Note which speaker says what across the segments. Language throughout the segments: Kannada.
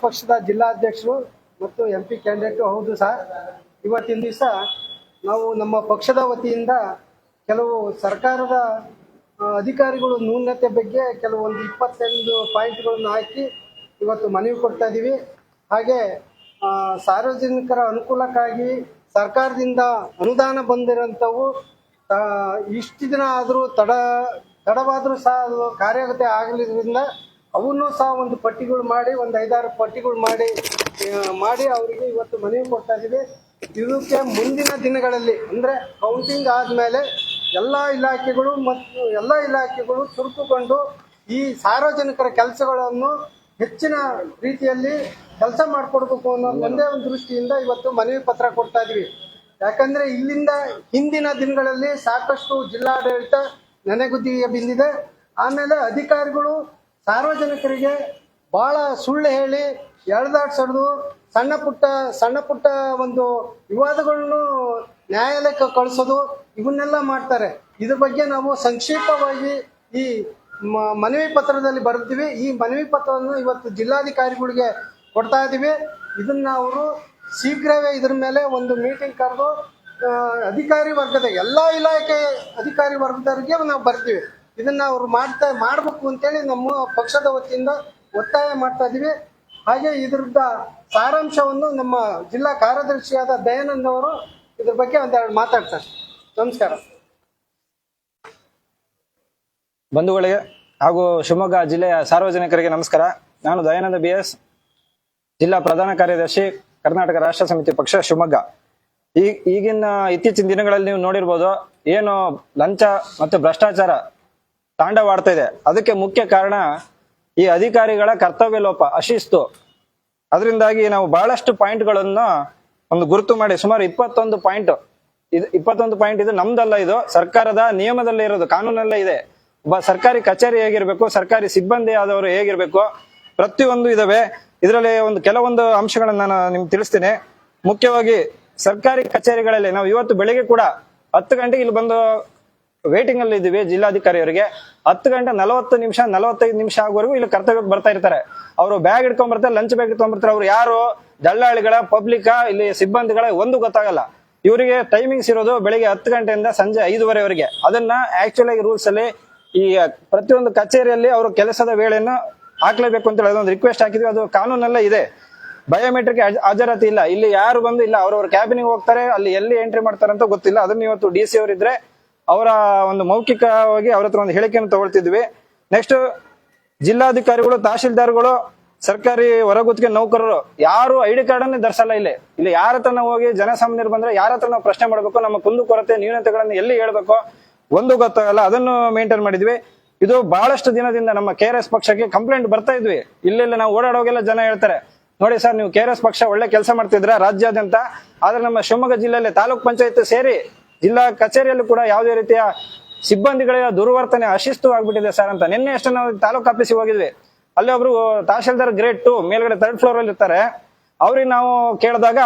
Speaker 1: ಪಕ್ಷದ ಜಿಲ್ಲಾಧ್ಯಕ್ಷರು ಮತ್ತು ಎಂ ಪಿ ಕ್ಯಾಂಡಿಡೇಟು ಹೌದು ಸರ್ ಇವತ್ತಿನ ದಿವಸ ನಾವು ನಮ್ಮ ಪಕ್ಷದ ವತಿಯಿಂದ ಕೆಲವು ಸರ್ಕಾರದ ಅಧಿಕಾರಿಗಳು ನ್ಯೂನತೆ ಬಗ್ಗೆ ಕೆಲವೊಂದು ಇಪ್ಪತ್ತೆಂಟು ಪಾಯಿಂಟ್ಗಳನ್ನು ಹಾಕಿ ಇವತ್ತು ಮನವಿ ಕೊಡ್ತಾ ಇದ್ದೀವಿ ಹಾಗೆ ಸಾರ್ವಜನಿಕರ ಅನುಕೂಲಕ್ಕಾಗಿ ಸರ್ಕಾರದಿಂದ ಅನುದಾನ ಬಂದಿರೋಂಥವು ಇಷ್ಟು ದಿನ ಆದರೂ ತಡ, ತಡವಾದರೂ ಸಹ ಅದು ಕಾರ್ಯಗತೆ ಆಗಲಿದ್ರಿಂದ ಅವನ್ನೂ ಸಹ ಒಂದು ಪಟ್ಟಿಗಳು ಮಾಡಿ, ಒಂದು ಐದಾರು ಪಟ್ಟಿಗಳು ಮಾಡಿ ಮಾಡಿ ಅವರಿಗೆ ಇವತ್ತು ಮನವಿ ಕೊಡ್ತಾ ಇದ್ದೀವಿ. ಇದಕ್ಕೆ ಮುಂದಿನ ದಿನಗಳಲ್ಲಿ, ಅಂದರೆ ಕೌಂಟಿಂಗ್ ಆದಮೇಲೆ ಎಲ್ಲ ಇಲಾಖೆಗಳು ಮತ್ತು ಎಲ್ಲ ಇಲಾಖೆಗಳು ಚುರುಕುಗೊಂಡು ಈ ಸಾರ್ವಜನಿಕರ ಕೆಲಸಗಳನ್ನು ಹೆಚ್ಚಿನ ರೀತಿಯಲ್ಲಿ ಕೆಲಸ ಮಾಡಿಕೊಡ್ಬೇಕು ಅನ್ನೋ ಒಂದೇ ಒಂದು ದೃಷ್ಟಿಯಿಂದ ಇವತ್ತು ಮನವಿ ಪತ್ರ ಕೊಡ್ತಾ ಇದ್ದೀವಿ. ಯಾಕಂದ್ರೆ ಇಲ್ಲಿಂದ ಹಿಂದಿನ ದಿನಗಳಲ್ಲಿ ಸಾಕಷ್ಟು ಜಿಲ್ಲಾಡಳಿತ ನೆನೆಗುದ್ದಿಗೆ ಬಿದ್ದಿದೆ. ಆಮೇಲೆ ಅಧಿಕಾರಿಗಳು ಸಾರ್ವಜನಿಕರಿಗೆ ಬಹಳ ಸುಳ್ಳು ಹೇಳಿ ಎಳ್ದಾಡ್ಸೋದು ಸಣ್ಣ ಪುಟ್ಟ ಸಣ್ಣ ಪುಟ್ಟ ಒಂದು ವಿವಾದಗಳನ್ನು ನ್ಯಾಯಾಲಯಕ್ಕೆ ಕಳಿಸೋದು ಇವನ್ನೆಲ್ಲ ಮಾಡ್ತಾರೆ. ಇದ್ರ ಬಗ್ಗೆ ನಾವು ಸಂಕ್ಷಿಪ್ತವಾಗಿ ಈ ಮನವಿ ಪತ್ರದಲ್ಲಿ ಬರೆದಿವಿ ಈ ಮನವಿ ಪತ್ರವನ್ನು ಇವತ್ತು ಜಿಲ್ಲಾಧಿಕಾರಿಗಳಿಗೆ ಕೊಡ್ತಾ ಇದ್ದೀವಿ. ಇದನ್ನ ಅವರು ಶೀಘ್ರವೇ ಇದ್ರ ಮೇಲೆ ಒಂದು ಮೀಟಿಂಗ್ ಕರೆದು ಅಧಿಕಾರಿ ವರ್ಗದ ಎಲ್ಲ ಇಲಾಖೆ ಅಧಿಕಾರಿ ವರ್ಗದವರಿಗೆ ನಾವು ಬರ್ತೀವಿ. ಇದನ್ನ ಅವ್ರು ಮಾಡ್ತಾ, ಮಾಡಬೇಕು ಅಂತೇಳಿ ನಮ್ಮ ಪಕ್ಷದ ವತಿಯಿಂದ ಒತ್ತಾಯ ಮಾಡ್ತಾ ಇದೀವಿ. ಹಾಗೆ ಇದ್ರದ ಸಾರಾಂಶವನ್ನು ನಮ್ಮ ಜಿಲ್ಲಾ ಕಾರ್ಯದರ್ಶಿಯಾದ ದಯಾನಂದ್ ಅವರು ಇದ್ರ ಬಗ್ಗೆ ಒಂದೆರಡು ಮಾತಾಡ್ತಾರೆ. ನಮಸ್ಕಾರ.
Speaker 2: ಬಂಧುಗಳಿಗೆ ಹಾಗೂ ಶಿವಮೊಗ್ಗ ಜಿಲ್ಲೆಯ ಸಾರ್ವಜನಿಕರಿಗೆ ನಮಸ್ಕಾರ. ನಾನು ದಯಾನಂದ ಬಿ ಎಸ್ ಜಿಲ್ಲಾ ಪ್ರಧಾನ ಕಾರ್ಯದರ್ಶಿ, ಕರ್ನಾಟಕ ರಾಷ್ಟ್ರ ಸಮಿತಿ ಪಕ್ಷ, ಶಿವಮೊಗ್ಗ. ಈ ಈಗಿನ ಇತ್ತೀಚಿನ ದಿನಗಳಲ್ಲಿ ನೀವು ನೋಡಿರ್ಬೋದು, ಏನು ಲಂಚ ಮತ್ತು ಭ್ರಷ್ಟಾಚಾರ ತಾಂಡವಾಡ್ತಾ ಇದೆ ಅದಕ್ಕೆ ಮುಖ್ಯ ಕಾರಣ ಈ ಅಧಿಕಾರಿಗಳ ಕರ್ತವ್ಯ ಲೋಪ ಅಶಿಸ್ತು. ಅದರಿಂದಾಗಿ ನಾವು ಬಹಳಷ್ಟು ಪಾಯಿಂಟ್ಗಳನ್ನು ಒಂದು ಗುರುತು ಮಾಡಿ, ಸುಮಾರು ಇಪ್ಪತ್ತೊಂದು ಪಾಯಿಂಟ್ ಇದು, ಇಪ್ಪತ್ತೊಂದು ಪಾಯಿಂಟ್ ಇದು ನಮ್ದಲ್ಲ ಇದು. ಸರ್ಕಾರದ ನಿಯಮದಲ್ಲೇ ಇರೋದು, ಕಾನೂನಲ್ಲೇ ಇದೆ. ಒಬ್ಬ ಸರ್ಕಾರಿ ಕಚೇರಿ ಹೇಗಿರ್ಬೇಕು, ಸರ್ಕಾರಿ ಸಿಬ್ಬಂದಿ ಆದವರು ಹೇಗಿರ್ಬೇಕು, ಪ್ರತಿಯೊಂದು ಇದಾವೆ. ಇದರಲ್ಲಿ ಒಂದು, ಕೆಲವೊಂದು ಅಂಶಗಳನ್ನ ನಾನು ನಿಮ್ಗೆ ತಿಳಿಸ್ತೀನಿ. ಮುಖ್ಯವಾಗಿ ಸರ್ಕಾರಿ ಕಚೇರಿಗಳಲ್ಲಿ ನಾವು ಇವತ್ತು ಬೆಳಿಗ್ಗೆ ಕೂಡ ಹತ್ತು ಗಂಟೆಗೆ ಇಲ್ಲಿ ಬಂದು ವೇಟಿಂಗ್ ಅಲ್ಲಿ ಇದ್ದೀವಿ. ಜಿಲ್ಲಾಧಿಕಾರಿಯವರಿಗೆ ಹತ್ತು ಗಂಟೆ ನಲವತ್ತು ನಿಮಿಷ, ನಲವತ್ತೈದು ನಿಮಿಷ ಆಗುವವರೆಗೂ ಇಲ್ಲಿ ಕರ್ತವ್ಯಕ್ಕೆ ಬರ್ತಾ ಇರ್ತಾರೆ. ಅವರು ಬ್ಯಾಗ್ ಇಟ್ಕೊಂಡ್ ಬರ್ತಾರೆ ಲಂಚ್ ಬ್ಯಾಗ್ ಇಟ್ಕೊಂಡ್ ಬರ್ತಾರೆ. ಅವ್ರು ಯಾರು? ದಳ್ಳಾಳಿಗಳ ಪಬ್ಲಿಕ್ ಇಲ್ಲಿ ಸಿಬ್ಬಂದಿಗಳ ಒಂದು ಗೊತ್ತಾಗಲ್ಲ. ಇವರಿಗೆ ಟೈಮಿಂಗ್ಸ್ ಇರೋದು ಬೆಳಿಗ್ಗೆ ಹತ್ತು ಗಂಟೆಯಿಂದ ಸಂಜೆ ಐದುವರೆವರೆಗೆ. ಅದನ್ನ ಆಕ್ಚುಲ್ ಆಗಿ ರೂಲ್ಸ್ ಅಲ್ಲಿ ಈ ಪ್ರತಿಯೊಂದು ಕಚೇರಿಯಲ್ಲಿ ಅವರು ಕೆಲಸದ ವೇಳೆಯನ್ನು ಹಾಕ್ಲೇಬೇಕು ಅಂತ ಹೇಳಿ ಅದೊಂದು ರಿಕ್ವೆಸ್ಟ್ ಹಾಕಿದ್ವಿ. ಅದು ಕಾನೂನಲ್ಲೇ ಇದೆ. ಬಯೋಮೆಟ್ರಿಕ್ ಹಾಜರಾತಿ ಇಲ್ಲ. ಇಲ್ಲಿ ಯಾರು ಬಂದು, ಇಲ್ಲ, ಅವ್ರವ್ರ ಕ್ಯಾಬಿನಿಗೆ ಹೋಗ್ತಾರೆ. ಅಲ್ಲಿ ಎಲ್ಲಿ ಎಂಟ್ರಿ ಮಾಡ್ತಾರೆ ಅಂತ ಗೊತ್ತಿಲ್ಲ. ಅದನ್ನ ಇವತ್ತು ಡಿ ಸಿ ಅವರಿದ್ರೆ ಅವರ ಒಂದು ಮೌಖಿಕವಾಗಿ ಅವ್ರ ಹತ್ರ ಒಂದು ಹೇಳಿಕೆಯನ್ನು ತಗೊಳ್ತಿದ್ವಿ. ನೆಕ್ಸ್ಟ್ ಜಿಲ್ಲಾಧಿಕಾರಿಗಳು, ತಹಶೀಲ್ದಾರ್ಗಳು, ಸರ್ಕಾರಿ ಹೊರಗುತ್ತಿಗೆ ನೌಕರರು, ಯಾರು ಐ ಡಿ ಕಾರ್ಡ್ ಅನ್ನೇ ಧರಿಸಲ್ಲ ಇಲ್ಲಿ. ಇಲ್ಲಿ ಯಾರ ಹತ್ರ ಹೋಗಿ ಜನಸಾಮಾನ್ಯರು ಬಂದ್ರೆ ಯಾರ ಹತ್ರ ನಾವು ಪ್ರಶ್ನೆ ಮಾಡಬೇಕು, ನಮ್ಮ ಕುಂದು ಕೊರತೆ ನ್ಯೂನತೆಗಳನ್ನು ಎಲ್ಲಿ ಹೇಳ್ಬೇಕು ಒಂದು ಗೊತ್ತಾಗಲ್ಲ ಅದನ್ನು ಮೇಂಟೈನ್ ಮಾಡಿದ್ವಿ. ಇದು ಬಹಳಷ್ಟು ದಿನದಿಂದ ನಮ್ಮ ಕೆ ಆರ್ ಎಸ್ ಪಕ್ಷಕ್ಕೆ ಕಂಪ್ಲೇಂಟ್ ಬರ್ತಾ ಇದ್ವಿ. ಇಲ್ಲೆಲ್ಲ ನಾವು ಓಡಾಡೋಗೆಲ್ಲ ಜನ ಹೇಳ್ತಾರೆ, ನೋಡಿ ಸರ್, ನೀವು ಕೆ ಆರ್ ಎಸ್ ಪಕ್ಷ ಒಳ್ಳೆ ಕೆಲಸ ಮಾಡ್ತಿದ್ರ ರಾಜ್ಯಾದ್ಯಂತ, ಆದ್ರೆ ನಮ್ಮ ಶಿವಮೊಗ್ಗ ಜಿಲ್ಲೆಯಲ್ಲಿ ತಾಲೂಕ್ ಪಂಚಾಯತ್ ಸೇರಿ ಜಿಲ್ಲಾ ಕಚೇರಿಯಲ್ಲೂ ಕೂಡ ಯಾವುದೇ ರೀತಿಯ ಸಿಬ್ಬಂದಿಗಳ ದುರ್ವರ್ತನೆ ಅಶಿಸ್ತು ಆಗ್ಬಿಟ್ಟಿದೆ ಸರ್ ಅಂತ. ನಿನ್ನೆ ಅಷ್ಟೇ ನಾವು ತಾಲೂಕು ಆಫೀಸಿಗೆ ಹೋಗಿದ್ವಿ. ಅಲ್ಲಿ ಒಬ್ರು ತಹಶೀಲ್ದಾರ್ ಗ್ರೇಡ್ ಟು ಮೇಲ್ಗಡೆ ಥರ್ಡ್ ಫ್ಲೋರ್ ಅಲ್ಲಿ ಇರ್ತಾರೆ. ಅವ್ರಿಗೆ ನಾವು ಕೇಳಿದಾಗ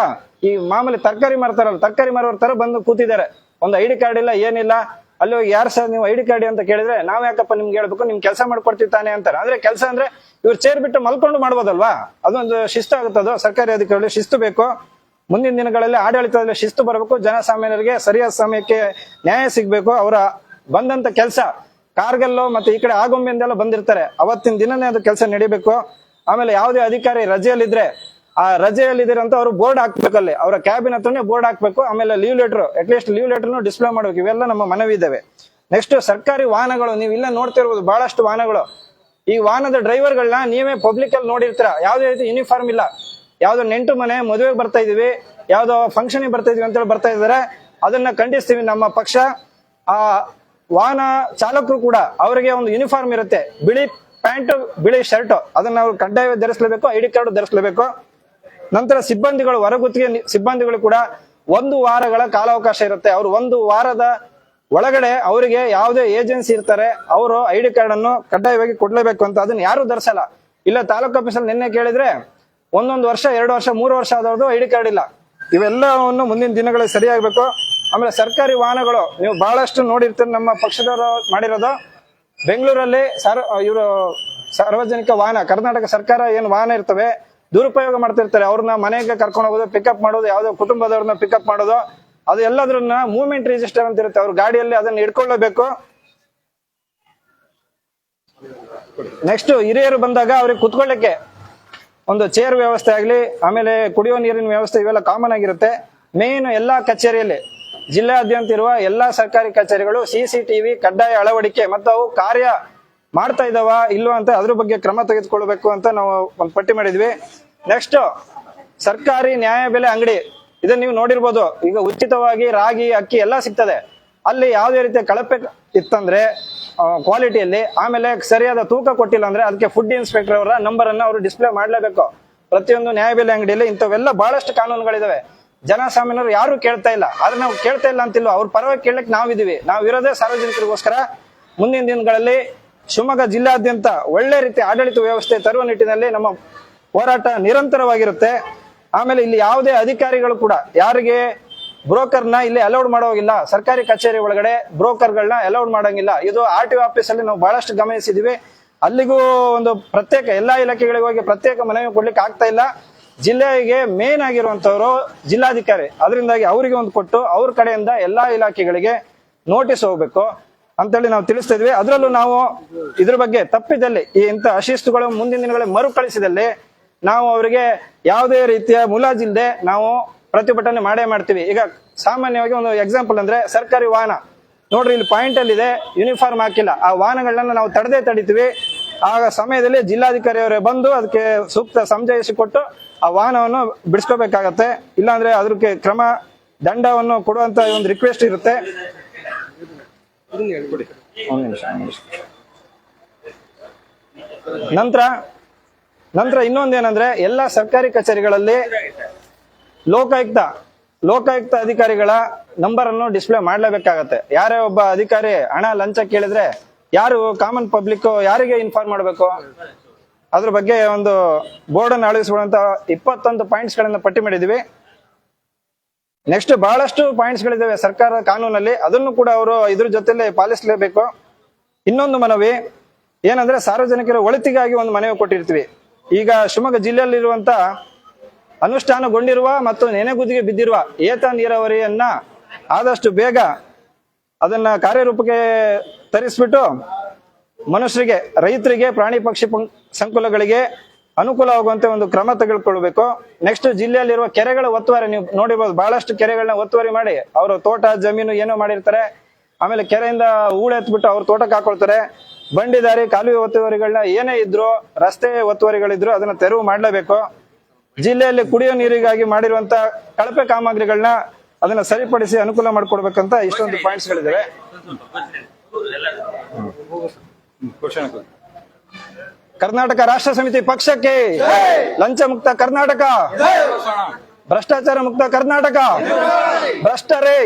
Speaker 2: ಈ ಮಾಮೂಲಿ ತರಕಾರಿ ಮಾರ್ತಾರಲ್ಲ, ತರಕಾರಿ ಮಾರೋರ್ ತರ ಬಂದು ಕೂತಿದ್ದಾರೆ. ಒಂದು ಐ ಡಿ ಕಾರ್ಡ್ ಇಲ್ಲ, ಏನಿಲ್ಲ. ಅಲ್ಲಿ ಹೋಗಿ, ಯಾರು ಸರ್ ನೀವು ಐ ಡಿ ಕಾರ್ಡ್ ಅಂತ ಕೇಳಿದ್ರೆ, ನಾವ್ ಯಾಕಪ್ಪ ನಿಮ್ಗೆ ಹೇಳ್ಬೇಕು ನಿಮ್ ಕೆಲಸ ಮಾಡ್ಕೊಡ್ತೀವಿ ತಾನೆ ಅಂತಾರೆ. ಅಂದ್ರೆ ಕೆಲಸ ಅಂದ್ರೆ ಇವ್ರು ಚೇರ್ ಬಿಟ್ಟು ಮಲ್ಕೊಂಡು ಮಾಡ್ಬೋದಲ್ವಾ? ಅದೊಂದು ಶಿಸ್ತು ಆಗುತ್ತದು ಸರ್ಕಾರಿ ಅಧಿಕಾರಿಗಳು ಶಿಸ್ತು ಬೇಕು. ಮುಂದಿನ ದಿನಗಳಲ್ಲಿ ಆಡಳಿತದಲ್ಲಿ ಶಿಸ್ತು ಬರಬೇಕು, ಜನಸಾಮಾನ್ಯರಿಗೆ ಸರಿಯಾದ ಸಮಯಕ್ಕೆ ನ್ಯಾಯ ಸಿಗಬೇಕು. ಅವರ ಬಂದಂತ ಕೆಲಸ ಕಾರ್ಗಲ್ಲು ಮತ್ತೆ ಈ ಕಡೆ ಆಗೊಂಬೆಯಿಂದೆಲ್ಲ ಬಂದಿರ್ತಾರೆ. ಅವತ್ತಿನ ದಿನನೇ ಅದು ಕೆಲಸ ನಡಿಬೇಕು. ಆಮೇಲೆ ಯಾವುದೇ ಅಧಿಕಾರಿ ರಜೆಯಲ್ಲಿದ್ರೆ, ಆ ರಜೆಯಲ್ಲಿದ್ದೀರಂತ ಅವರು ಬೋರ್ಡ್ ಹಾಕ್ಬೇಕು ಅಲ್ಲಿ. ಅವರ ಕ್ಯಾಬಿನ್ ಹತ್ರನೇ ಬೋರ್ಡ್ ಹಾಕ್ಬೇಕು. ಆಮೇಲೆ leave letter at least leave ಲೆಟರ್ನು display ಮಾಡಬೇಕು. ಇವೆಲ್ಲ ನಮ್ಮ ಮನವಿ ಇದ್ದಾವೆ ನೆಕ್ಸ್ಟ್ ಸರ್ಕಾರಿ ವಾಹನಗಳು, ನೀವು ಇಲ್ಲ ನೋಡ್ತಿರ್ಬೋದು ಬಹಳಷ್ಟು ವಾಹನಗಳು. ಈ ವಾಹನದ ಡ್ರೈವರ್ಗಳನ್ನ ನೀವೇ ಪಬ್ಲಿಕ್ ಅಲ್ಲಿ ನೋಡಿರ್ತೀರ? ಯಾವುದೇ ರೀತಿ ಯೂನಿಫಾರ್ಮ್ ಇಲ್ಲ. ಯಾವ್ದೋ ನೆಂಟು ಮನೆ ಮದುವೆಗೆ ಬರ್ತಾ ಇದೀವಿ ಯಾವ್ದೋ ಫಂಕ್ಷನ್ ಬರ್ತಾ ಇದೀವಿ ಅಂತೇಳಿ ಬರ್ತಾ ಇದ್ದಾರೆ. ಅದನ್ನ ಖಂಡಿಸ್ತೀವಿ ನಮ್ಮ ಪಕ್ಷ. ಆ ವಾಹನ ಚಾಲಕರು ಕೂಡ ಅವರಿಗೆ ಒಂದು ಯೂನಿಫಾರ್ಮ್ ಇರುತ್ತೆ. ಬಿಳಿ ಪ್ಯಾಂಟ್, ಬಿಳಿ ಶರ್ಟ್ ಅದನ್ನ ಅವ್ರು ಕಡ್ಡಾಯ ಧರಿಸಲೇಬೇಕು, ಐ ಡಿ ಕಾರ್ಡ್ ಧರಿಸಲೇಬೇಕು. ನಂತರ ಸಿಬ್ಬಂದಿಗಳು, ಹೊರಗುತ್ತಿಗೆ ಸಿಬ್ಬಂದಿಗಳು ಕೂಡ ಒಂದು ವಾರಗಳ ಕಾಲಾವಕಾಶ ಇರುತ್ತೆ. ಅವರು ಒಂದು ವಾರದ ಒಳಗಡೆ ಅವರಿಗೆ ಯಾವುದೇ ಏಜೆನ್ಸಿ ಇರ್ತಾರೆ, ಅವರು ಐ ಡಿ ಕಾರ್ಡ್ ಅನ್ನು ಕಡ್ಡಾಯವಾಗಿ ಕೊಡ್ಲೇಬೇಕು ಅಂತ. ಅದನ್ನ ಯಾರು ಧರಿಸಲ್ಲ. ಇಲ್ಲ, ತಾಲೂಕು ಆಫೀಸಲ್ಲಿ ನಿನ್ನೆ ಕೇಳಿದ್ರೆ ಒಂದೊಂದು ವರ್ಷ, ಎರಡು ವರ್ಷ, ಮೂರು ವರ್ಷ ಆದವ್ರದ್ದು ಐ ಡಿ ಕಾರ್ಡ್ ಇಲ್ಲ. ಇವೆಲ್ಲವನ್ನು ಮುಂದಿನ ದಿನಗಳಲ್ಲಿ ಸರಿಯಾಗಬೇಕು. ಆಮೇಲೆ ಸರ್ಕಾರಿ ವಾಹನಗಳು, ನೀವು ಬಹಳಷ್ಟು ನೋಡಿರ್ತೀರಿ, ನಮ್ಮ ಪಕ್ಷದವರು ಮಾಡಿರೋದು. ಬೆಂಗಳೂರಲ್ಲಿ ಸಾರ್, ಇವರು ಸಾರ್ವಜನಿಕ ವಾಹನ, ಕರ್ನಾಟಕ ಸರ್ಕಾರ ಏನು ವಾಹನ ಇರ್ತವೆ, ದುರುಪಯೋಗ ಮಾಡ್ತಿರ್ತಾರೆ. ಅವ್ರನ್ನ ಮನೆಗೆ ಕರ್ಕೊಂಡು ಹೋಗೋದು ಪಿಕಪ್ ಮಾಡೋದು, ಯಾವುದೋ ಕುಟುಂಬದವ್ರನ್ನ ಪಿಕಪ್ ಮಾಡೋದು, ಅದು ಎಲ್ಲದ್ರನ್ನ ಮೂವ್ಮೆಂಟ್ ರಿಜಿಸ್ಟರ್ ಅಂತ ಇರುತ್ತೆ. ಅವ್ರ ಗಾಡಿಯಲ್ಲಿ ಅದನ್ನ ಇಟ್ಕೊಳ್ಳಬೇಕು ನೆಕ್ಸ್ಟ್ ಹಿರಿಯರು ಬಂದಾಗ ಅವ್ರಿಗೆ ಕುತ್ಕೊಳ್ಳಿಕ್ಕೆ ಒಂದು ಚೇರ್ ವ್ಯವಸ್ಥೆ ಆಗಲಿ, ಆಮೇಲೆ ಕುಡಿಯೋ ನೀರಿನ ವ್ಯವಸ್ಥೆ ಇವೆಲ್ಲ ಕಾಮನ್ ಆಗಿರುತ್ತೆ. ಮೇನ್ ಎಲ್ಲಾ ಕಚೇರಿಯಲ್ಲಿ ಜಿಲ್ಲಾದ್ಯಂತ ಇರುವ ಎಲ್ಲಾ ಸರ್ಕಾರಿ ಕಚೇರಿಗಳು ಸಿ ಸಿ ಟಿವಿ ಕಡ್ಡಾಯ ಅಳವಡಿಕೆ ಮತ್ತು ಅವು ಕಾರ್ಯ ಮಾಡ್ತಾ ಇದಾವ, ಇಲ್ವಾ ಅಂತ ಅದ್ರ ಬಗ್ಗೆ ಕ್ರಮ ತೆಗೆದುಕೊಳ್ಬೇಕು ಅಂತ ನಾವು ಒಂದು ಪಟ್ಟಿ ಮಾಡಿದ್ವಿ. ನೆಕ್ಸ್ಟ್ ಸರ್ಕಾರಿ ನ್ಯಾಯಬೆಲೆ ಅಂಗಡಿ. ಇದನ್ನ ನೀವು ನೋಡಿರ್ಬೋದು. ಈಗ ಉಚಿತವಾಗಿ ರಾಗಿ, ಅಕ್ಕಿ ಎಲ್ಲ ಸಿಗ್ತದೆ. ಅಲ್ಲಿ ಯಾವುದೇ ರೀತಿಯ ಕಳಪೆ ಇತ್ತಂದ್ರೆ ಕ್ವಾಲಿಟಿಯಲ್ಲಿ ಆಮೇಲೆ ಸರಿಯಾದ ತೂಕ ಕೊಟ್ಟಿಲ್ಲ ಅಂದ್ರೆ ಅದಕ್ಕೆ ಫುಡ್ ಇನ್ಸ್ಪೆಕ್ಟರ್ ಅವರ ನಂಬರ್ ಅನ್ನ ಅವರು ಡಿಸ್ಪ್ಲೇ ಮಾಡಲೇಬೇಕು. ಪ್ರತಿಯೊಂದು ನ್ಯಾಯಬೆಲೆ ಅಂಗಡಿಯಲ್ಲಿ ಇಂಥವೆಲ್ಲ ಬಹಳಷ್ಟು ಕಾನೂನುಗಳಿದಾವೆ. ಜನಸಾಮಾನ್ಯರು ಯಾರು ಕೇಳ್ತಾ ಇಲ್ಲ. ಆದ್ರೆ ನಾವು ಕೇಳ್ತಾ ಇಲ್ಲ ಅಂತಿಲ್ಲ. ಅವ್ರ ಪರವಾಗಿ ಕೇಳಕ್ ನಾವಿದೀವಿ. ನಾವು ಇರೋದೇ ಸಾರ್ವಜನಿಕರಿಗೋಸ್ಕರ ಮುಂದಿನ ದಿನಗಳಲ್ಲಿ ಶಿವಮೊಗ್ಗ ಜಿಲ್ಲಾದ್ಯಂತ ಒಳ್ಳೆ ರೀತಿ ಆಡಳಿತ ವ್ಯವಸ್ಥೆ ತರುವ ನಿಟ್ಟಿನಲ್ಲಿ ನಮ್ಮ ಹೋರಾಟ ನಿರಂತರವಾಗಿರುತ್ತೆ. ಆಮೇಲೆ ಇಲ್ಲಿ ಯಾವುದೇ ಅಧಿಕಾರಿಗಳು ಕೂಡ ಯಾರಿಗೆ ಬ್ರೋಕರ್ನ ಇಲ್ಲಿ ಅಲೌಡ್ ಮಾಡೋಗಿಲ್ಲ ಸರ್ಕಾರಿ ಕಚೇರಿ ಒಳಗಡೆ ಬ್ರೋಕರ್ಗಳನ್ನ ಅಲೌಡ್ ಮಾಡೋಂಗಿಲ್ಲ. ಇದು ಆರ್ ಟಿ ಆಫೀಸ್ ಅಲ್ಲಿ ನಾವು ಬಹಳಷ್ಟು ಗಮನಿಸಿದೀವಿ. ಅಲ್ಲಿಗೂ ಒಂದು ಪ್ರತ್ಯೇಕ ಎಲ್ಲಾ ಇಲಾಖೆಗಳಿಗೆ ಹೋಗಿ ಪ್ರತ್ಯೇಕ ಮನವಿ ಕೊಡ್ಲಿಕ್ಕೆ ಆಗ್ತಾ ಇಲ್ಲ. ಜಿಲ್ಲೆಗೆ ಮೇನ್ ಆಗಿರುವಂತವರು ಜಿಲ್ಲಾಧಿಕಾರಿ. ಅದರಿಂದಾಗಿ ಅವರಿಗೆ ಒಂದು ಕೊಟ್ಟು ಅವ್ರ ಕಡೆಯಿಂದ ಎಲ್ಲಾ ಇಲಾಖೆಗಳಿಗೆ ನೋಟಿಸ್ ಹೋಗ್ಬೇಕು ಅಂತೇಳಿ ನಾವು ತಿಳಿಸ್ತಾ ಇದ್ವಿ. ಅದರಲ್ಲೂ ನಾವು ಇದ್ರ ಬಗ್ಗೆ ತಪ್ಪಿದಲ್ಲಿ ಈ ಇಂಥ ಅಶಿಸ್ತುಗಳು ಮುಂದಿನ ದಿನಗಳಲ್ಲಿ ಮರುಕಳಿಸಿದಲ್ಲಿ ನಾವು ಅವರಿಗೆ ಯಾವುದೇ ರೀತಿಯ ಮುಲಾಜಿಲ್ಲದೆ ನಾವು ಪ್ರತಿಭಟನೆ ಮಾಡೇ ಮಾಡ್ತೀವಿ. ಈಗ ಸಾಮಾನ್ಯವಾಗಿ ಒಂದು ಎಕ್ಸಾಂಪಲ್ ಅಂದ್ರೆ ಸರ್ಕಾರಿ ವಾಹನ. ನೋಡ್ರಿ, ಇಲ್ಲಿ ಪಾಯಿಂಟ್ ಅಲ್ಲಿ ಇದೆ ಯೂನಿಫಾರ್ಮ್ ಹಾಕಿಲ್ಲ. ಆ ವಾಹನಗಳನ್ನ ನಾವು ತಡದೇ ತಡಿತೀವಿ. ಆ ಸಮಯದಲ್ಲಿ ಜಿಲ್ಲಾಧಿಕಾರಿ ಅವರೇ ಬಂದು ಅದಕ್ಕೆ ಸೂಕ್ತ ಸಂಜಯಿಸಿ ಕೊಟ್ಟು ಆ ವಾಹನವನ್ನು ಬಿಡಿಸ್ಕೋಬೇಕಾಗತ್ತೆ. ಇಲ್ಲಾಂದ್ರೆ ಅದಕ್ಕೆ ಕ್ರಮ, ದಂಡವನ್ನು ಕೊಡುವಂತ ಒಂದು ರಿಕ್ವೆಸ್ಟ್ ಇರುತ್ತೆ. ನಂತರ ನಂತರ ಇನ್ನೊಂದೇನಂದ್ರೆ ಎಲ್ಲ ಸರ್ಕಾರಿ ಕಚೇರಿಗಳಲ್ಲಿ ಲೋಕಾಯುಕ್ತ ಲೋಕಾಯುಕ್ತ ಅಧಿಕಾರಿಗಳ ನಂಬರ್ ಅನ್ನು ಡಿಸ್ಪ್ಲೇ ಮಾಡಲೇಬೇಕಾಗತ್ತೆ. ಯಾರೇ ಒಬ್ಬ ಅಧಿಕಾರಿ ಹಣ, ಲಂಚ ಕೇಳಿದ್ರೆ ಯಾರು ಕಾಮನ್ ಪಬ್ಲಿಕ್ ಯಾರಿಗೆ ಇನ್ಫಾರ್ಮ್ ಮಾಡಬೇಕು? ಅದ್ರ ಬಗ್ಗೆ ಒಂದು ಬೋರ್ಡ್ ಅನ್ನು ಅಳವಡಿಸಿಕೊಳ್ಳುವಂತ ಇಪ್ಪತ್ತೊಂದು ಪಾಯಿಂಟ್ಸ್ ಗಳನ್ನ ಪಟ್ಟಿ ಮಾಡಿದೀವಿ ನೆಕ್ಸ್ಟ್ ಬಹಳಷ್ಟು ಪಾಯಿಂಟ್ಸ್ ಗಳಿದಾವೆ ಸರ್ಕಾರ ಕಾನೂನಲ್ಲಿ. ಅದನ್ನು ಕೂಡ ಅವರು ಇದ್ರ ಜೊತೆಲೆ ಪಾಲಿಸಲೇಬೇಕು. ಇನ್ನೊಂದು ಮನವಿ, ಏನಂದ್ರೆ ಸಾರ್ವಜನಿಕರ ಒಳಿತಿಗಾಗಿ ಒಂದು ಮನವಿ ಕೊಟ್ಟಿರ್ತೀವಿ. ಈಗ ಶಿವಮೊಗ್ಗ ಜಿಲ್ಲೆಯಲ್ಲಿರುವಂತ ಅನುಷ್ಠಾನಗೊಂಡಿರುವ ಮತ್ತು ನೆನೆಗುದಿಗೆ ಬಿದ್ದಿರುವ ಏತ ನೀರಾವರಿಯನ್ನ ಆದಷ್ಟು ಬೇಗ ಅದನ್ನ ಕಾರ್ಯರೂಪಕ್ಕೆ ತರಿಸ್ಬಿಟ್ಟು ಮನುಷ್ಯರಿಗೆ, ರೈತರಿಗೆ, ಪ್ರಾಣಿ ಪಕ್ಷಿ ಸಂಕುಲಗಳಿಗೆ ಸಂಕುಲಗಳಿಗೆ ಅನುಕೂಲವಾಗುವಂತೆ ಒಂದು ಕ್ರಮ ತೆಗೆದುಕೊಳ್ಬೇಕು. ನೆಕ್ಸ್ಟ್ ಜಿಲ್ಲೆಯಲ್ಲಿರುವ ಕೆರೆಗಳ ಒತ್ತುವರಿ ನೀವು ನೋಡಿರ್ಬೋದು. ಬಹಳಷ್ಟು ಕೆರೆಗಳನ್ನ ಒತ್ತುವರಿ ಮಾಡಿ ಅವರು ತೋಟ, ಜಮೀನು ಏನೋ ಮಾಡಿರ್ತಾರೆ. ಆಮೇಲೆ ಕೆರೆಯಿಂದ ಹೂಳೆತ್ಬಿಟ್ಟು ಅವ್ರ ತೋಟಕ್ಕೆ ಹಾಕೊಳ್ತಾರೆ. ಬಂಡಿ ದಾರಿ, ಕಾಲುವೆ ಒತ್ತುವರಿಗಳನ್ನ ಏನೇ ಇದ್ರು, ರಸ್ತೆ ಒತ್ತುವರಿಗಳಿದ್ರು ಅದನ್ನ ತೆರವು ಮಾಡಲೇಬೇಕು. ಜಿಲ್ಲೆಯಲ್ಲಿ ಕುಡಿಯೋ ನೀರಿಗಾಗಿ ಮಾಡಿರುವಂತ ಕಳಪೆ ಕಾಮಗಾರಿಗಳನ್ನ ಅದನ್ನ ಸರಿಪಡಿಸಿ ಅನುಕೂಲ ಮಾಡಿಕೊಡ್ಬೇಕಂತ ಇಷ್ಟೊಂದು ಪಾಯಿಂಟ್ಸ್ ಗಳಿದಾವೆ. ಕರ್ನಾಟಕ ರಾಷ್ಟ್ರ ಸಮಿತಿ ಪಕ್ಷಕ್ಕೆ ಲಂಚ ಮುಕ್ತ ಕರ್ನಾಟಕ. ಭ್ರಷ್ಟಾಚಾರ ಮುಕ್ತ ಕರ್ನಾಟಕ. ಭ್ರಷ್ಟರೇ.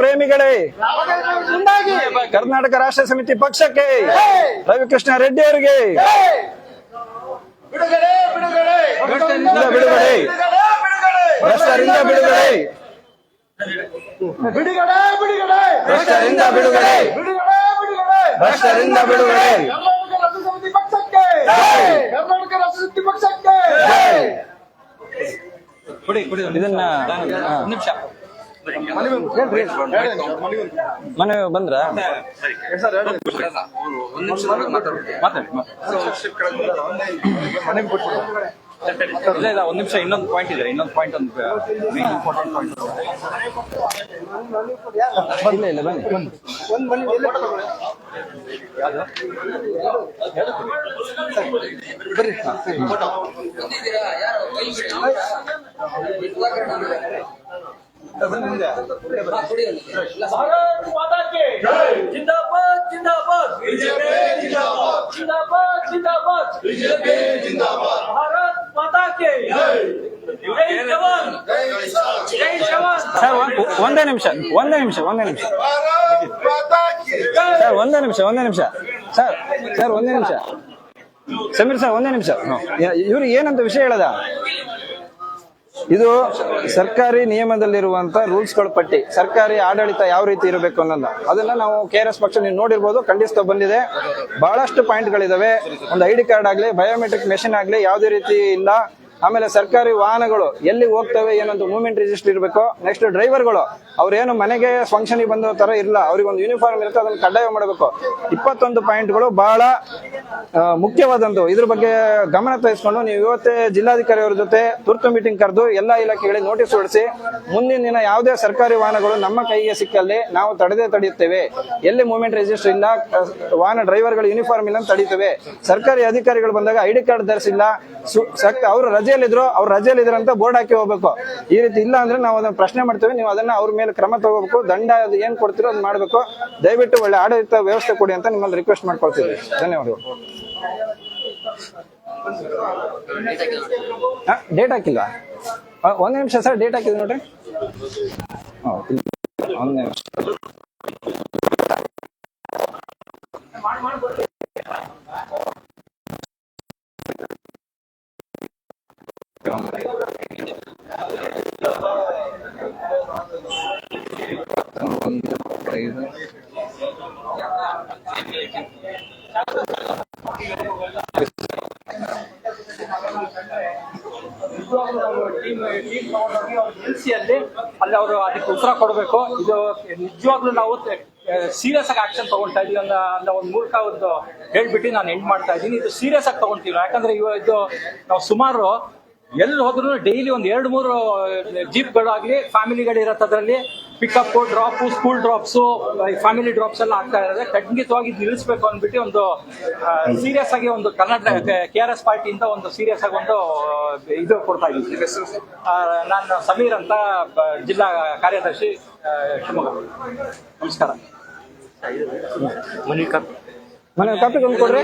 Speaker 2: ಪ್ರೇಮಿಗಳೇ. ಕರ್ನಾಟಕ ರಾಷ್ಟ್ರ ಸಮಿತಿ ಪಕ್ಷಕ್ಕೆ ರವಿಕೃಷ್ಣ ರೆಡ್ಡಿ ಅವರಿಗೆ
Speaker 3: ಬಿಡುಗಡೆ ಬಿಡುಗಡೆ.
Speaker 2: ಬಿಡುಗಡೆ. ಭ್ರಷ್ಟರಿಂದ ಬಿಡುಗಡೆ.
Speaker 3: ಬಿಡುಗಡೆ ಬಿಡುಗಡೆ.
Speaker 2: ಭ್ರಷ್ಟರಿಂದ ಬಿಡುಗಡೆ.
Speaker 3: ಬಿಡುಗಡೆ ಬಿಡುಗಡೆ.
Speaker 2: ಭ್ರಷ್ಟರಿಂದ ಬಿಡುಗಡೆ.
Speaker 3: ಕರ್ನಾಟಕ ರಾಷ್ಟ್ರ ಸಮಿತಿ ಪಕ್ಷಕ್ಕೆ. ಕರ್ನಾಟಕ ರಾಷ್ಟ್ರ ಸಮಿತಿ ಪಕ್ಷಕ್ಕೆ.
Speaker 2: ಇದನ್ನ ಮನೆ ಬಂದ್ರ
Speaker 4: ಇಲ್ಲ ಇಲ್ಲ, ಒಂದ್ ನಿಮಿಷ, ಇನ್ನೊಂದು ಪಾಯಿಂಟ್ ಇದೆ ಇನ್ನೊಂದು ಪಾಯಿಂಟ್ ಒಂದು ಇಂಪಾರ್ಟೆಂಟ್ ಪಾಯಿಂಟ್
Speaker 2: ಇಲ್ಲ ಇಲ್ಲ, ಬನ್ನಿ?
Speaker 1: ಬರ್ರಿ
Speaker 3: ಜಿಂದಾಬಾದ್ ಜಿಂದಾಬಾದ್. ಬಿಜೆಪಿ ಜಿಂದಾಬಾದ್. ಜಿಂದಾಬಾದ್ ಜಿಂದಾಬಾದ್. ಬಿಜೆಪಿ ಜಿಂದಾಬಾದ್. ಭಾರತ್ ಮಾತಾ ಕಿ ಜೈ ಜವಾನ್. ಜೈ ಜವಾನ್.
Speaker 2: ಸರ್ ಒಂದ್- ಒಂದೇ ನಿಮಿಷ ಒಂದೇ ನಿಮಿಷ ಒಂದೇ ನಿಮಿಷ. ಸರ್ ಒಂದೇ ನಿಮಿಷ ಒಂದೇ ನಿಮಿಷ. ಸರ್ ಸರ್ ಒಂದೇ ನಿಮಿಷ. ಸಮೀರ್ ಸರ್ ಒಂದೇ ನಿಮಿಷ. ಇವ್ರಿಗೆ ಏನಂತ ವಿಷಯ ಹೇಳದ? ಇದು ಸರ್ಕಾರಿ ನಿಯಮದಲ್ಲಿರುವಂತ ರೂಲ್ಸ್ಗಳ ಪಟ್ಟಿ. ಸರ್ಕಾರಿ ಆಡಳಿತ ಯಾವ ರೀತಿ ಇರಬೇಕು ಅನ್ನೋದು. ಅದನ್ನ ನಾವು ಕೆ ಆರ್ ಎಸ್ ಪಕ್ಷ ನೀವು ನೋಡಿರ್ಬೋದು, ಖಂಡಿಸ್ತಾ ಬಂದಿದೆ. ಬಹಳಷ್ಟು ಪಾಯಿಂಟ್ಗಳಿದಾವೆ. ಒಂದು ಐ ಡಿ ಕಾರ್ಡ್ ಆಗಲಿ ಬಯೋಮೆಟ್ರಿಕ್ ಮೆಷಿನ್ ಆಗ್ಲಿ, ಯಾವುದೇ ರೀತಿ ಇಲ್ಲ. ಆಮೇಲೆ ಸರ್ಕಾರಿ ವಾಹನಗಳು ಎಲ್ಲಿ ಹೋಗ್ತವೆ ಏನೊಂದು ಮೂವ್ಮೆಂಟ್ ರಿಜಿಸ್ಟರ್ ಇರಬೇಕು. ನೆಕ್ಸ್ಟ್ ಡ್ರೈವರ್ಗಳು ಅವ್ರೇನು ಮನೆಗೆ ಫಂಕ್ಷನ್ ಬಂದೋ ತರ ಇಲ್ಲ. ಅವ್ರಿಗೆ ಒಂದು ಯೂನಿಫಾರ್ಮ್ ಇರುತ್ತೆ, ಅದನ್ನು ಕಡ್ಡಾಯ ಮಾಡಬೇಕು. ಇಪ್ಪತ್ತೊಂದು ಪಾಯಿಂಟ್ಗಳು ಬಹಳ ಮುಖ್ಯವಾದಂದು. ಇದ್ರ ಬಗ್ಗೆ ಗಮನ ತೆಗೆಸ್ಕೊಂಡು ನೀವು ಇವತ್ತೇ ಜಿಲ್ಲಾಧಿಕಾರಿ ಅವರ ಜೊತೆ ತುರ್ತು ಮೀಟಿಂಗ್ ಕರೆದು ಎಲ್ಲಾ ಇಲಾಖೆಗಳಿಗೆ ನೋಟಿಸ್ ಹೊರಡಿಸಿ. ಮುಂದಿನ ದಿನ ಯಾವುದೇ ಸರ್ಕಾರಿ ವಾಹನಗಳು ನಮ್ಮ ಕೈಗೆ ಸಿಕ್ಕಲ್ಲಿ ನಾವು ತಡೆದೇ ತಡೆಯುತ್ತೇವೆ. ಎಲ್ಲಿ ಮೂವ್ಮೆಂಟ್ ರಿಜಿಸ್ಟರ್ ಇಲ್ಲ ವಾಹನ ಡ್ರೈವರ್ಗಳು ಯೂನಿಫಾರ್ಮ್ ಇಲ್ಲ ತಡೀತೇವೆ ಸರ್ಕಾರಿ ಅಧಿಕಾರಿಗಳು ಬಂದಾಗ ಐ ಡಿ ಕಾರ್ಡ್ ಧರಿಸಿಲ್ಲ. ಅವರು ಸಕ್ ಅವ್ರು ರಜೆಯಲ್ಲಿದ್ರು ಅವ್ರು ರಜೆಯಲ್ಲಿದ್ರು ಅಂತ ಬೋರ್ಡ್ ಹಾಕಿ ಹೋಗ್ಬೇಕು. ಈ ರೀತಿ ಇಲ್ಲ ಅಂದ್ರೆ ನಾವು ಅದನ್ನ ಪ್ರಶ್ನೆ ಮಾಡ್ತೇವೆ ನೀವು ಅದನ್ನ ಅವ್ರ ಮೇಲೆ ಕ್ರಮ ತಗೋಬೇಕು ದಂಡ ಅದು ಏನ್ ಕೊಡ್ತೀರೋ ಅದು ಮಾಡ್ಬೇಕು. ದಯವಿಟ್ಟು ಒಳ್ಳೆ ಆಡಳಿತ ವ್ಯವಸ್ಥೆ ಕೊಡಿ ಅಂತ ನಿಮ್ಮಲ್ಲಿ ರಿಕ್ವೆಸ್ಟ್ ಮಾಡ್ಕೊಳ್ತೀವಿ ಧನ್ಯವಾದಗಳು. ಡೇಟ್ ಹಾಕಿಲ್ವಾ? ಆ, ಒಂದ್ ನಿಮಿಷ ಸರ್ ಡೇಟ್ ಹಾಕಿದ್ ನೋಡ್ರಿ. ಒಂದ್ ನಿಮಿಷ.
Speaker 4: ಎಲ್ಸಿಯಲ್ಲಿ ಅಲ್ಲಿ ಅವರು ಅದಕ್ಕೆ ಉತ್ತರ ಕೊಡಬೇಕು ಇದು ನಿಜವಾಗ್ಲೂ ನಾವು ಸೀರಿಯಸ್ ಆಗಿ ಆಕ್ಷನ್ ತಗೊಳ್ತಾ ಇದೀವಿ ಅನ್ನೋ ಒಂದು ಮೂಲಕ ಒಂದು ಹೇಳ್ಬಿಟ್ಟು ನಾನು ಎಂಡ್ ಮಾಡ್ತಾ ಇದ್ದೀನಿ ಇದು ಸೀರಿಯಸ್ ಆಗಿ ತಗೊಂತೀವಿ ನಾವು. ಯಾಕಂದ್ರೆ ಇದು ನಾವು ಸುಮಾರು ಎಲ್ಲಿ ಹೋದ್ರು ಡೈಲಿ ಒಂದು ಎರಡು ಮೂರು ಜೀಪ್ಗಳಾಗ್ಲಿ ಫ್ಯಾಮಿಲಿಗಳು ಇರತ್ತೆ ಅದರಲ್ಲಿ pickup drop school drops family drops ಎಲ್ಲ ಆಗ್ತಾ ಇದೆ ಖಂಡಿತವಾಗಿ ನಿಲ್ಲಿಸಬೇಕು ಅಂದ್ಬಿಟ್ಟು ಒಂದು ಸೀರಿಯಸ್ ಆಗಿ ಒಂದು ಕರ್ನಾಟಕ ಕೆ ಆರ್ ಎಸ್ ಪಾರ್ಟಿಯಿಂದ ಒಂದು ಸೀರಿಯಸ್ ಆಗಿ ಒಂದು ಇದು ಕೊಡ್ತಾ ಇದ್ದೀವಿ ನಾನು ಸಮೀರ್ ಅಂತ ಜಿಲ್ಲಾ ಕಾರ್ಯದರ್ಶಿ ಶಿವಮೊಗ್ಗ. ನಮಸ್ಕಾರ.
Speaker 2: ಮನೆ ಕಾಪಿ ಕೊಡ್ರಿ.